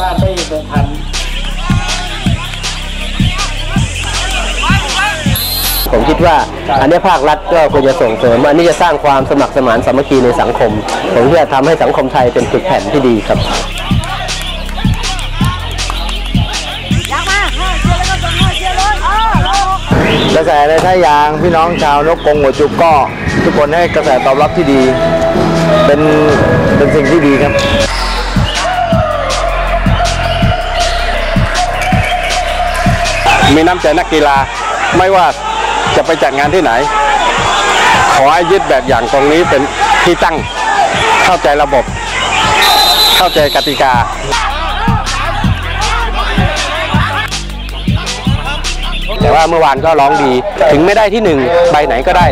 เป็นพันผมคิดว่าอันนี้ภาครัฐก็ควรจะส่งเสริมอันนี้จะสร้างความสมัครสมานสามัคคีในสังคม ผมที่จะทำให้สังคมไทยเป็นปึกแผ่นที่ดีครับกระแสในท่ายางพี่น้องชาวนกกรงหัวจุกก็ ทุกคนให้กระแสตอบรับที่ดี เป็นเป็นสิ่งที่ดีครับ มีน้ำใจนักกีฬา ไม่ว่าจะไปจัดงานที่ไหน ขอให้ยึดแบบอย่างตรงนี้เป็นที่ตั้ง เข้าใจระบบ เข้าใจกติกาแต่ว่าเมื่อวานก็ร้องดี ถึงไม่ได้ที่หนึ่งไปไหนก็ได้